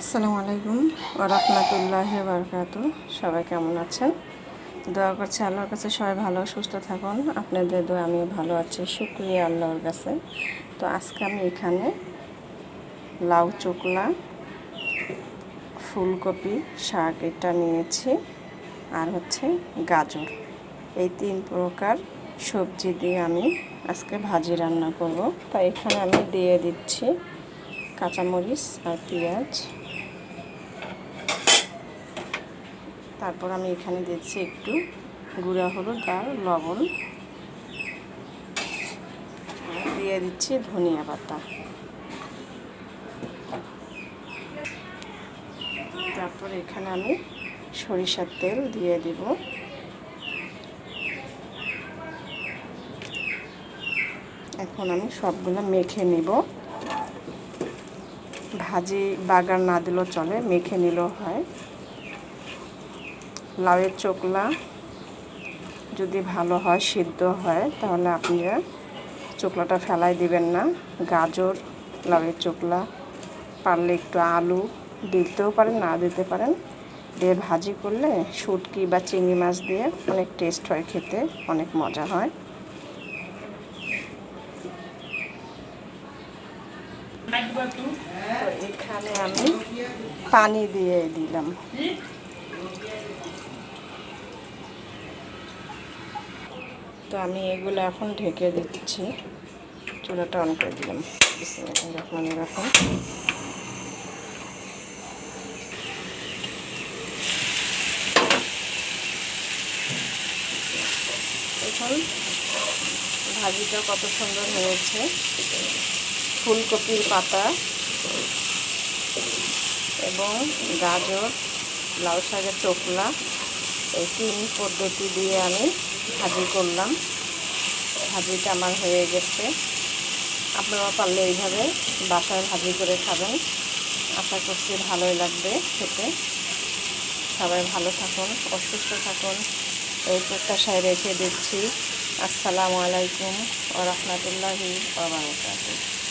আসসালামু আলাইকুম ওরহমতুল্লাহ বারকাত সবাই কেমন আছেন? দোয়া করছি আল্লাহর কাছে সবাই ভালো, সুস্থ থাকুন। আপনাদের দোয়া আমিও ভালো আছি, শুক্রিয়া আল্লাহর কাছে। তো আজকে আমি এখানে লাউ চোকলা, ফুলকপি, শাক এটা নিয়েছি আর হচ্ছে গাজর। এই তিন প্রকার সবজি দিয়ে আমি আজকে ভাজি রান্না করব। তো এখানে আমি দিয়ে দিচ্ছি কাঁচামরিচ আর পেঁয়াজ। তারপর আমি এখানে দিচ্ছি একটু গুঁড়া হলুদ আর লবণ। দিয়ে দিচ্ছি ধনিয়া পাতা। তারপর এখানে আমি সরিষার তেল দিয়ে দিব। এখন আমি সবগুলো মেখে নিব। ভাজি বাগার না দিলেও চলে, মেখে নিলেও হয়। লাউয়ের চোকলা যদি ভালো হয়, সিদ্ধ হয়, তাহলে আপনি চোকলাটা ফেলাই দিবেন না। গাজর, লাউয়ের চোকলা, পারলে একটু আলু, দিতেও পারেন, না দিতে পারেন। দিয়ে ভাজি করলে শুটকি বা চিংড়ি মাছ দিয়ে অনেক টেস্ট হয় খেতে, অনেক মজা হয়। এখানে আমি পানি দিয়ে দিলাম। তো আমি এগুলো এখন ঢেকে দিচ্ছি। চুলাটা অন করে দিলাম। যখন এরকম এখন ভাজিটা কত সুন্দর হয়েছে। ফুলকপির পাতা এবং গাজর, লাউ শাকের চোখলা এই তিন পদ্ধতি দিয়ে আমি ভাজি করলাম। ভাজিটা আমার হয়ে গেছে। আপনারা পারলে এইভাবে বাসায় ভাজি করে খাবেন। আশা করছি ভালোই লাগবে খেতে। সবাই ভালো থাকুন, অসুস্থ থাকুন। এই প্রত্যাশায় রেখে দিচ্ছি। আসসালামু আলাইকুম ও রহমতুল্লাহি ওবরাকাতুহ